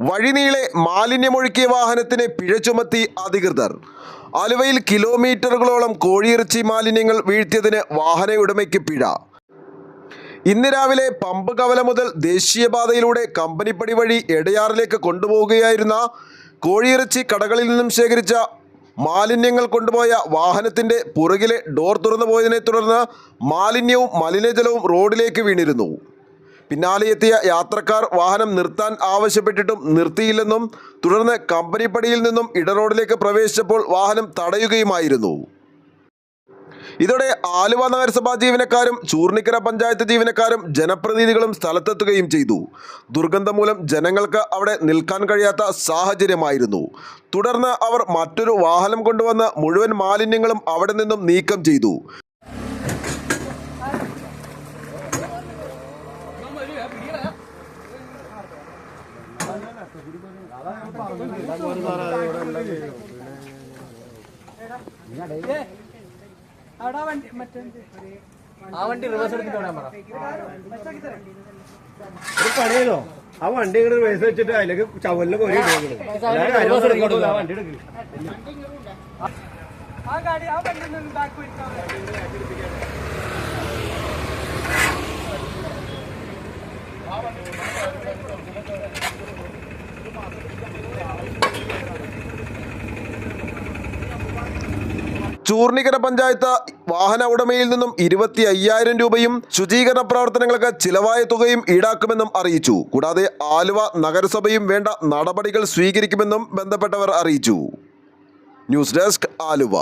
വഴിനീളെ മാലിന്യമൊഴുക്കിയ വാഹനത്തിന് പിഴ ചുമത്തി അധികൃതർ. ആലുവയിൽ കിലോമീറ്ററുകളോളം കോഴിയിറച്ചി മാലിന്യങ്ങൾ വീഴ്ത്തിയതിന് വാഹന ഉടമയ്ക്ക് പിഴ. ഇന്ന് രാവിലെ പമ്പ് കവല മുതൽ ദേശീയപാതയിലൂടെ കമ്പനിപ്പടി വഴി എടയാറിലേക്ക് കൊണ്ടുപോവുകയായിരുന്ന കോഴിയിറച്ചി കടകളിൽ നിന്നും ശേഖരിച്ച മാലിന്യങ്ങൾ കൊണ്ടുപോയ വാഹനത്തിന്റെ പുറകിലെ ഡോർ തുറന്നു പോയതിനെ തുടർന്ന് മാലിന്യവും മലിനജലവും റോഡിലേക്ക് വീണിരുന്നു. പിന്നാലെ എത്തിയ യാത്രക്കാർ വാഹനം നിർത്താൻ ആവശ്യപ്പെട്ടിട്ടും നിർത്തിയില്ലെന്നും തുടർന്ന് കമ്പനിപ്പടിയിൽ നിന്നും ഇടറോഡിലേക്ക് പ്രവേശിച്ചപ്പോൾ വാഹനം തടയുകയുമായിരുന്നു. ഇതോടെ ആലുവ നഗരസഭാ ജീവനക്കാരും ചൂർണിക്കര പഞ്ചായത്ത് ജീവനക്കാരും ജനപ്രതിനിധികളും സ്ഥലത്തെത്തുകയും ചെയ്തു. ദുർഗന്ധം മൂലം ജനങ്ങൾക്ക് അവിടെ നിൽക്കാൻ കഴിയാത്ത സാഹചര്യമായിരുന്നു. തുടർന്ന് അവർ മറ്റൊരു വാഹനം കൊണ്ടുവന്ന് മുഴുവൻ മാലിന്യങ്ങളും അവിടെ നിന്നും നീക്കം ചെയ്തു. ആ വണ്ടി റിവേഴ്സ് എടുത്തിട്ട് വിടാൻ പറ ഒരു പണി ചെയ്തോ ആ വണ്ടി ഇങ്ങോട്ട് വേസ് വെച്ചിട്ട് അതിലേക്ക് ചവലിന് കോരി. ആ ഗാഡി ആ വണ്ടി ബാക്ക് വിളിക്കാം ചൂർണിക്കര പഞ്ചായത്ത് വാഹന ഉടമയിൽ നിന്നും ഇരുപത്തി അയ്യായിരം രൂപയും ശുചീകരണ പ്രവർത്തനങ്ങൾക്ക് ചിലവായ തുകയും ഈടാക്കുമെന്നും അറിയിച്ചു. കൂടാതെ ആലുവ നഗരസഭയും വേണ്ട നടപടികൾ സ്വീകരിക്കുമെന്നും ബന്ധപ്പെട്ടവർ അറിയിച്ചു. News desk Aluva.